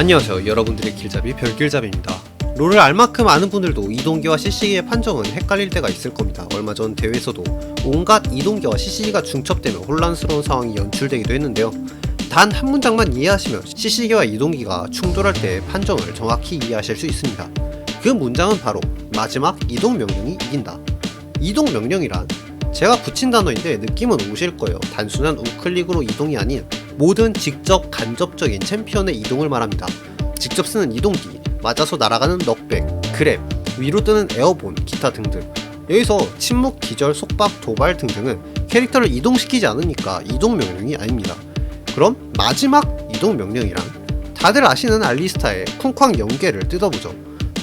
안녕하세요. 여러분들의 길잡이 별길잡이입니다. 롤을 알만큼 아는 분들도 이동기와 CC기의 판정은 헷갈릴 때가 있을 겁니다. 얼마 전 대회에서도 온갖 이동기와 CC기가 중첩되며 혼란스러운 상황이 연출되기도 했는데요. 단 한 문장만 이해하시면 CC기와 이동기가 충돌할 때 판정을 정확히 이해하실 수 있습니다. 그 문장은 바로 마지막 이동 명령이 이긴다. 이동 명령이란 제가 붙인 단어인데 느낌은 오실 거예요. 단순한 우클릭으로 이동이 아닌 모든 직접 간접적인 챔피언의 이동을 말합니다. 직접 쓰는 이동기, 맞아서 날아가는 넉백, 그랩, 위로 뜨는 에어본, 기타 등등. 여기서 침묵, 기절, 속박, 도발 등등은 캐릭터를 이동시키지 않으니까 이동 명령이 아닙니다. 그럼 마지막 이동 명령이란 다들 아시는 알리스타의 쿵쾅 연계를 뜯어보죠.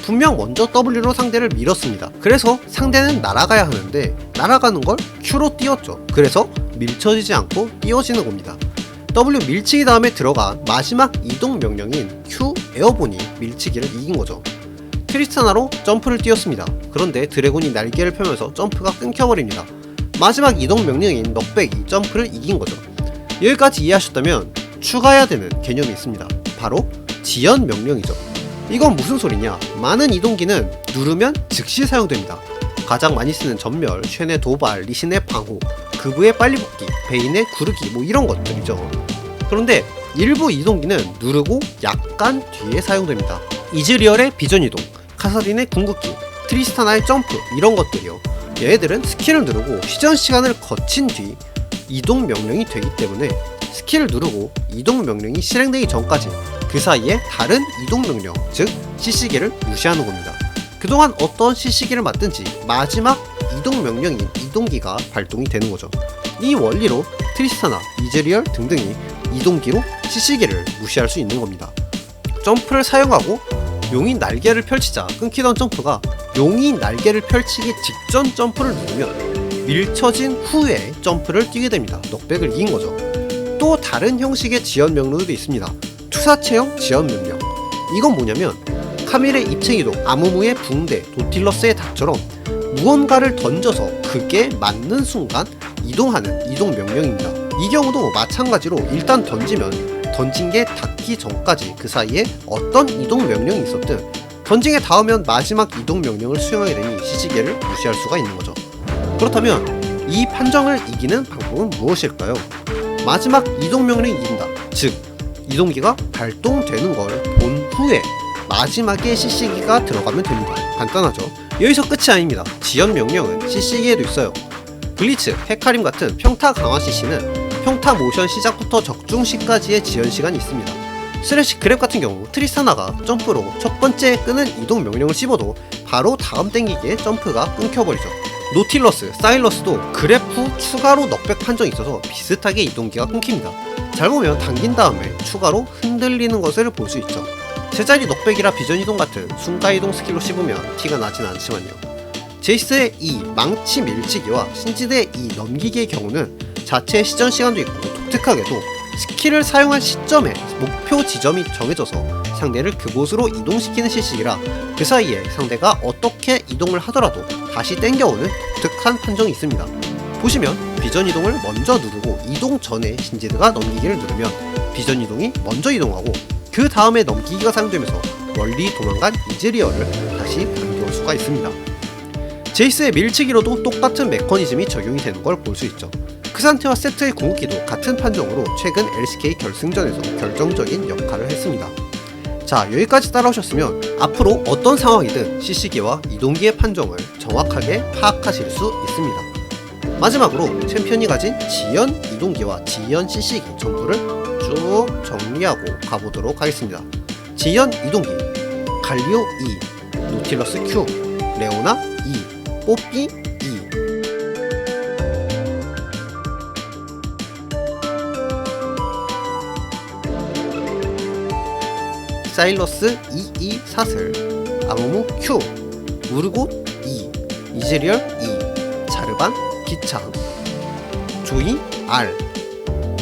분명 먼저 W로 상대를 밀었습니다. 그래서 상대는 날아가야 하는데 날아가는 걸 Q로 띄웠죠. 그래서 밀쳐지지 않고 띄워지는 겁니다. W 밀치기 다음에 들어간 마지막 이동 명령인 Q 에어본이 밀치기를 이긴 거죠. 트리스타나로 점프를 띄웠습니다. 그런데 드래곤이 날개를 펴면서 점프가 끊겨버립니다. 마지막 이동 명령인 넉백이 점프를 이긴 거죠. 여기까지 이해하셨다면 추가해야 되는 개념이 있습니다. 바로 지연 명령이죠. 이건 무슨 소리냐? 많은 이동기는 누르면 즉시 사용됩니다. 가장 많이 쓰는 전멸, 쉔의 도발, 리신의 방호, 그부의 빨리 복귀, 베인의 구르기 뭐 이런 것들이죠. 그런데 일부 이동기는 누르고 약간 뒤에 사용됩니다. 이즈리얼의 비전 이동, 카사딘의 궁극기, 트리스타나의 점프 이런 것들이요. 얘네들은 스킬을 누르고 시전 시간을 거친 뒤 이동 명령이 되기 때문에 스킬을 누르고 이동 명령이 실행되기 전까지 그 사이에 다른 이동 명령, 즉 CC기를 무시하는 겁니다. 그동안 어떤 CC기를 맞든지 마지막 이동 명령인 이동기가 발동이 되는 거죠. 이 원리로 트리스타나, 이즈리얼 등등이 이동기로 CC기를 무시할 수 있는 겁니다. 점프를 사용하고 용이 날개를 펼치자 끊기던 점프가 용이 날개를 펼치기 직전 점프를 누르면 밀쳐진 후에 점프를 뛰게 됩니다. 넉백을 이긴 거죠. 또 다른 형식의 지연 명령도 있습니다. 투사체형 지연 명령. 이건 뭐냐면 카밀의 입체이동, 아무무의 붕대, 도틸러스의 닭처럼 무언가를 던져서 그게 맞는 순간 이동하는 이동 명령입니다. 이 경우도 마찬가지로 일단 던지면 던진 게 닿기 전까지 그 사이에 어떤 이동 명령이 있었든 던진 게 닿으면 마지막 이동 명령을 수행하게 되니 시시계를 무시할 수가 있는 거죠. 그렇다면 이 판정을 이기는 방법은 무엇일까요? 마지막 이동 명령이 이긴다. 즉 이동기가 발동되는 걸 본 후에 마지막에 CC기가 들어가면 됩니다. 간단하죠? 여기서 끝이 아닙니다. 지연 명령은 CC기에도 있어요. 블리츠, 헤카림 같은 평타 강화 CC는 평타 모션 시작부터 적중 시까지의 지연 시간이 있습니다. 스레시 그랩 같은 경우 트리스타나가 점프로 첫 번째 끄는 이동 명령을 씹어도 바로 다음 땡기기에 점프가 끊겨버리죠. 노틸러스, 사일러스도 그랩 후 추가로 넉백 판정이 있어서 비슷하게 이동기가 끊깁니다. 잘 보면 당긴 다음에 추가로 흔들리는 것을 볼 수 있죠. 제자리 넉백이라 비전 이동 같은 순간 이동 스킬로 씹으면 티가 나진 않지만요. 제이스의 이 망치 밀치기와 신지대의 이 넘기기의 경우는 자체 시전 시간도 있고 독특하게도 스킬을 사용한 시점에 목표 지점이 정해져서 상대를 그곳으로 이동시키는 실식이라 그 사이에 상대가 어떻게 이동을 하더라도 다시 땡겨오는 독특한 판정이 있습니다. 보시면 비전 이동을 먼저 누르고 이동 전에 신지드가 넘기기를 누르면 비전 이동이 먼저 이동하고 그 다음에 넘기기가 사용되면서 멀리 도망간 이즈리얼을 다시 반겨올 수가 있습니다. 제이스의 밀치기로도 똑같은 메커니즘이 적용이 되는 걸 볼 수 있죠. 크산테와 세트의 궁극기도 같은 판정으로 최근 LCK 결승전에서 결정적인 역할을 했습니다. 자, 여기까지 따라오셨으면 앞으로 어떤 상황이든 CC기와 이동기의 판정을 정확하게 파악하실 수 있습니다. 마지막으로 챔피언이 가진 지연 이동기와 지연 CC기 전부를 쭉 정리하고 가보도록 하겠습니다. 지연 이동기 갈리오 2, 노틸러스 Q, 레오나 2, 뽀삐 2. 사일러스 22 사슬, 아모무 Q, 우르곳 2, 이즈리얼 2, 자르반 기창, 조이 R,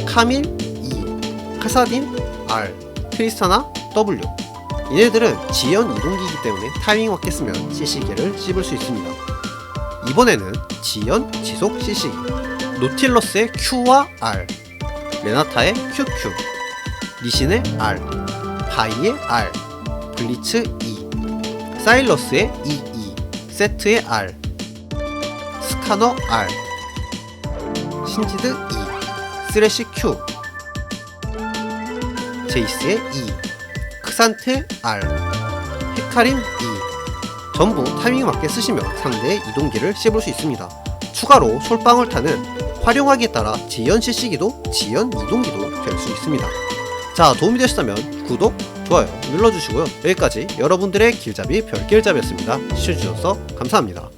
카밀 2, 카사딘 R, 트리스타나 W. 얘네들은 지연 이동기이기 때문에 타이밍 맞게 쓰면 CC기를 씹을 수 있습니다. 이번에는 지연 지속 CC기, 노틸러스의 Q와 R, 레나타의 QQ, 리신의 R, 바이의 R, 블리츠 E, 사일러스의 EE, 세트의 R, 스카너 R, 신지드 E, 스레시 Q, 제이스의 E, 크산테 R, 헤카림 E 전부 타이밍에 맞게 쓰시면 상대의 이동기를 씹을 수 있습니다. 추가로 솔방울 타는 활용하기에 따라 지연 CC기도 지연 이동기도 될 수 있습니다. 자 도움이 되셨다면 구독, 좋아요 눌러주시고요. 여기까지 여러분들의 길잡이 별길잡이였습니다. 시청해주셔서 감사합니다.